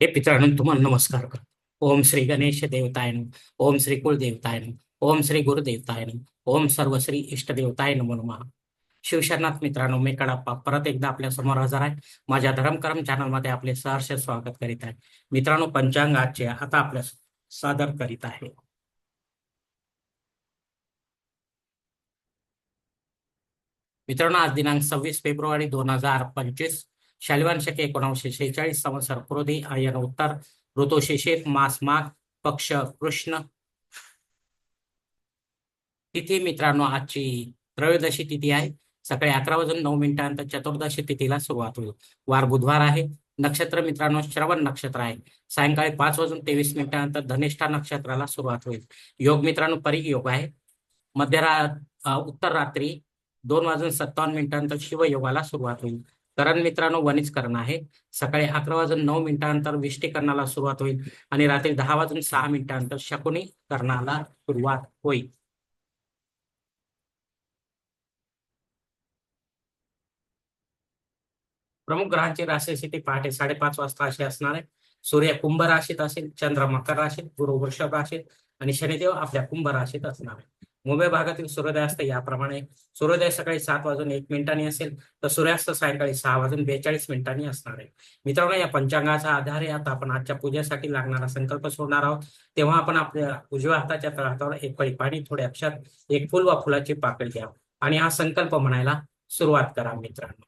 हे मित्रांनो तुम्हाला नमस्कार कर ओम श्री गणेश देवताय नम ओम श्री कुलदेवताय नम ओम श्री गुरुदेवताय नम ओम सर्व श्री इष्टदेवताय नमो नमः. शिवशरणात मित्रांनो मी कडाप्पा परत एकदा आपल्यासमोर हजर आहे. माझ्या धर्मकरम चॅनलमध्ये आपले सहर्ष स्वागत करीत आहे. मित्रांनो पंचांग आजचे आता आपल्या सादर करीत आहे. मित्रांनो आज दिनांक सव्वीस फेब्रुवारी दोन हजार पंचवीस शालिवान शके एकोणीसशे शेहेचाळीस संवत्सर क्रोधी आयन उत्तर ऋतू शिशिर मास माघ पक्ष कृष्ण. तिथी मित्रांनो आजची त्रयोदशी तिथी आहे. सकाळी अकरा वाजून नऊ मिनिटांत चतुर्दशी तिथीला सुरुवात होईल. वार बुधवार आहे. नक्षत्र मित्रांनो श्रवण नक्षत्र आहे. सायंकाळी पाच वाजून तेवीस मिनिटांनंतर धनिष्ठा नक्षत्राला सुरुवात होईल. योग मित्रांनो परी योग आहे. मध्यरा उत्तर रात्री दोन वाजून सत्तावन्न मिनिटांनंतर शिवयोगाला सुरुवात होईल. करण मित्रांनो वनीकरण आहे. सकाळी अकरा वाजून नऊ मिनिटांनंतर विष्टीकरणाला सुरुवात होईल आणि रात्री दहा वाजून सहा मिनिटांनंतर शकुनी करणाला सुरुवात होईल. प्रमुख ग्रहांची राशी स्थिती पहाटे साडेपाच वाजता अशी असणार आहे. सूर्य कुंभ राशीत असेल चंद्र मकर राशीत गुरु वृषभ राशीत आणि शनिदेव आपल्या कुंभ राशीत असणार आहे. मुंबई भागातील सूर्योदयास्त याप्रमाणे. सूर्योदय सकाळी सात वाजून एक मिनिटांनी असेल तर सूर्यास्त सायंकाळी सहा वाजून बेचाळीस मिनिटांनी असणार आहे. मित्रांनो या पंचांगाचा आधारे आता आपण आजच्या पूजेसाठी लागणारा संकल्प सोडणार आहोत. तेव्हा आपण आपल्या उजव्या हाताच्या तळहातावर एक पळी पाणी थोडे अक्षात एक फुल वा फुलाची पाकळी घ्या. आणि हा संकल्प म्हणायला सुरुवात करा मित्रांनो.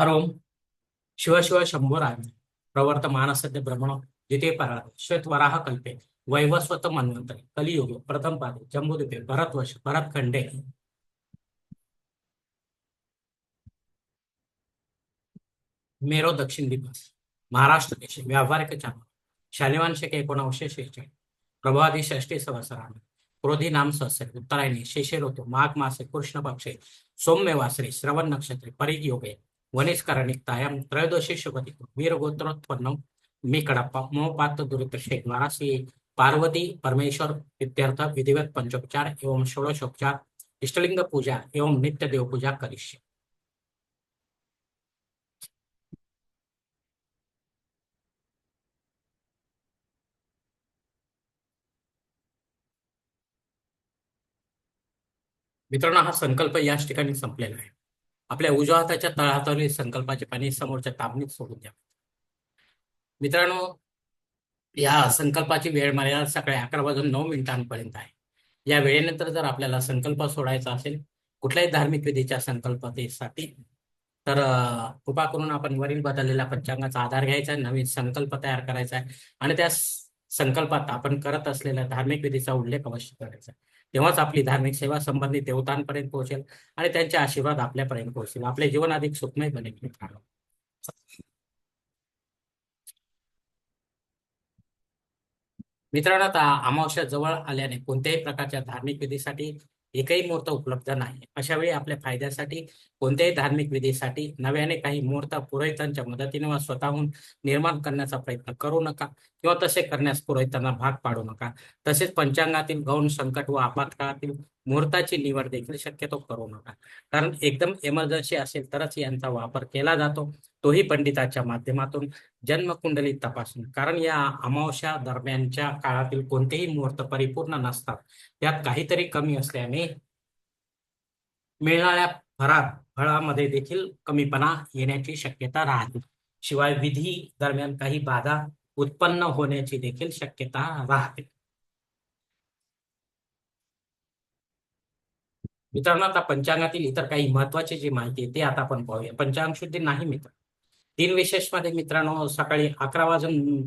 हरोम शिव शिव शंभो रामी प्रवर्त मानसद्य ब्रह्मण जिथे परा श्वेत वराह कल्पे वैवस्वत मन्वंतरे कलियुग प्रथम पादे जम्बूद्वीपे भरतवर्ष भरतखंडे. मेरो दक्षिण दिवस महाराष्ट्र देश व्यावहारिक चांगला. शालिवान शके एकोणावीसशे शेहेचाळीस प्रभादी षष्टी संवत्सराने क्रोधी नाम सहस्र उत्तरायणी शेषेर होतो माघ मासे कृष्ण पक्षे सौम्य वासरे श्रवण नक्षत्रे परिग योगे वनिष्करणिकतायाम त्रयोदशी शुभति वीर मी कडाप्पा मोपात दुरितशे वारासी पार्वती परमेश्वर इत्यर्थ विधिवत पंचोपचार एवं षोडशोपचार इष्टलिंग पूजा एवं नित्य देव पूजा करिष्ये। मित्रांनो हा संकल्प याच ठिकाणी संपलेला आहे. आपल्या उजव्या हाताच्या तळहातावरील संकल्पाचे पाणी समोरच्या ताबणीत सोडून द्या. मित्रांनो या संकल्पाची वेळ मर्यादा सकाळी अकरा वाजून नऊ मिनिटांपर्यंत आहे. या वेळेनंतर जर आपल्याला संकल्प सोडायचा असेल कुठल्याही धार्मिक विधीच्या संकल्पतेसाठी तर कृपा करून आपण वरील बदललेल्या पंचांगाचा आधार घ्यायचा आहे नवीन संकल्प तयार करायचा आहे आणि त्या संकल्पात आपण करत असलेल्या धार्मिक विधीचा उल्लेख अवश्य करायचा आहे. तेव्हाच आपली धार्मिक सेवा संबंधित देवतांपर्यंत पोहोचेल आणि त्यांचे आशीर्वाद आपल्यापर्यंत पोहोचेल आपले जीवन अधिक सुखमय बनेल मित्रांनो. मित्रांनो आता अमावस्या जवळ आल्याने कोणत्याही प्रकारच्या धार्मिक विधीसाठी एकही मुहूर्त उपलब्ध नाही. अशा वेळी आपल्या फायद्यासाठी कोणत्याही धार्मिक विधीसाठी नव्याने काही मुहूर्त पुरोहितांच्या मदतीने वा स्वतःहून निर्माण करण्याचा प्रयत्न करू नका किंवा तसे करण्यास पुरोहितांना भाग पाडू नका. तसेच पंचांगातील गौण संकट व आपत्काळातील मुहूर्ताची निवड देखील शक्यतो करू नका. कारण एकदम इमर्जन्सी असेल तरच यांचा वापर केला जातो. तोही पंडिताच्या माध्यमातून जन्मकुंडली तपासून. कारण या अमावस्या दरम्यानच्या काळातील कोणतेही मुहूर्त परिपूर्ण नसतात. त्यात काहीतरी कमी असल्याने मिळणाऱ्या फरार फळामध्ये देखील कमीपणा येण्याची शक्यता राहते. शिवाय विधी दरम्यान काही बाधा उत्पन्न होण्याची देखील शक्यता राहते. मित्रांनो आता पंचांगातील इतर काही महत्वाची जी माहिती आहे ते आता आपण पाहूया. पंचांग शुद्धी नाही मित्र. दिन विशेषमध्ये मित्रांनो सकाळी अकरा वाजून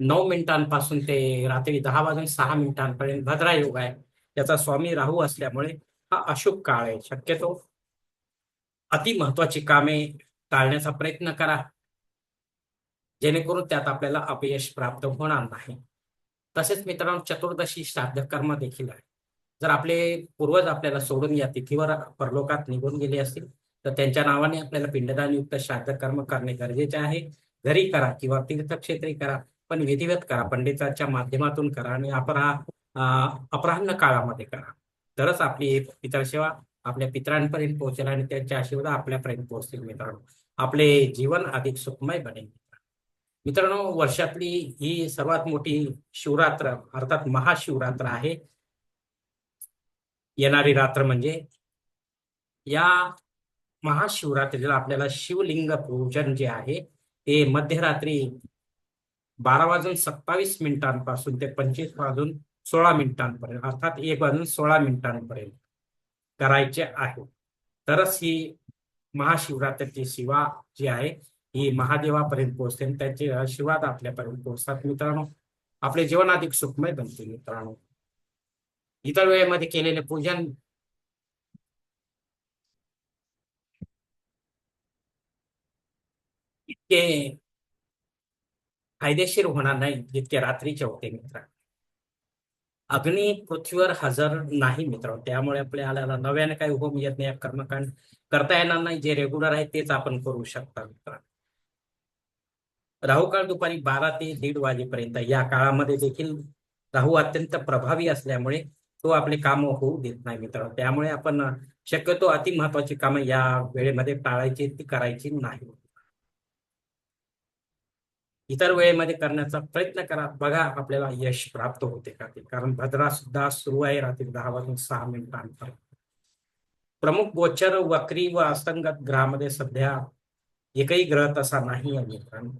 नऊ मिनिटांपासून ते रात्री दहा वाजून सहा मिनिटांपर्यंत भद्रा योग आहे. त्याचा स्वामी राहू असल्यामुळे हा अशुभ काळ आहे. शक्यतो अति महत्वाची कामे टाळण्याचा प्रयत्न करा. जेणेकरून त्यात आपल्याला अपयश प्राप्त होणार नाही. तसेच मित्रांनो चतुर्दशी श्राद्ध कर्म देखील आहे. जर आपले पूर्वज आपल्याला सोडून या तिथीवर परलोकात निघून गेले असतील तर त्यांच्या नावाने आपल्याला पिंडदानयुक्त श्राद्ध कर्म करणे गरजेचे आहे. घरी करा किंवा तीर्थक्षेत्री करा पण विधिवत करा पंडिताच्या माध्यमातून करा आणि अपरा अं, अपराह्न काळामध्ये करा. तरच आपली एक पितरसेवा आपल्या पितरांपर्यंत पोहोचेल आणि त्यांचे आशीर्वाद आपल्यापर्यंत पोहोचतील मित्रांनो. आपले जीवन अधिक सुखमय बनेल. मित्रांनो वर्षातली ही सर्वात मोठी शिवरात्र अर्थात महाशिवरात्र आहे. येणारी रात्र म्हणजे या महाशिवरात्रीला आपल्याला शिवलिंग पूजन जे आहे ते मध्यरात्री बारा वाजून सत्तावीस मिनिटांपासून ते पंचवीस वाजून सोळा मिनिटांपर्यंत अर्थात एक वाजून सोळा मिनिटांपर्यंत करायचे आहे. तरच ही महाशिवरात्रीची शिवा जी आहे ही महादेवापर्यंत पोहोचते आणि त्याचे आशीर्वाद आपल्यापर्यंत पोहोचतात. मित्रांनो आपले जीवन अधिक सुखमय बनते मित्रांनो. इतर वेळेमध्ये केलेले पूजन इतके फायदेशीर होणार नाही जितके रात्रीचे होते मित्र. अग्नी पृथ्वीवर हजर नाही मित्र. त्यामुळे आपल्याला नव्याने काही होम येत नाही कर्मकांड करता येणार नाही जे रेग्युलर आहे तेच आपण करू शकता मित्र. राहू काळ दुपारी बारा ते दीड वाजेपर्यंत. या काळामध्ये देखील राहू अत्यंत प्रभावी असल्यामुळे तो आपले काम होऊ देत नाही मित्र. त्यामुळे आपण शक्यतो अति महत्वाची कामं या वेळेमध्ये टाळायची ती करायची नाही. इतर वेळेमध्ये करण्याचा प्रयत्न करा. बघा आपल्याला यश प्राप्त होते का ते. कारण भद्रा सुद्धा सुरू आहे रात्री दहा वाजून सहा मिनिटांपर्यंत. प्रमुख गोचर वक्री व असंगत ग्रहामध्ये सध्या एकही ग्रह तसा नाही आहे मित्रांनो.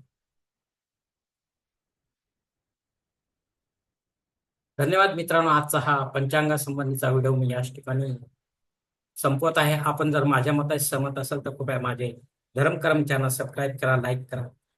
धन्यवाद मित्रांनो. आजचा हा पंचांगा संबंधीचा व्हिडिओ मी याच ठिकाणी संपवत आहे. आपण जर माझ्या मताशी सहमत असाल तर कृपया माझे धर्मकर्म चॅनल सबस्क्राईब करा लाईक करा.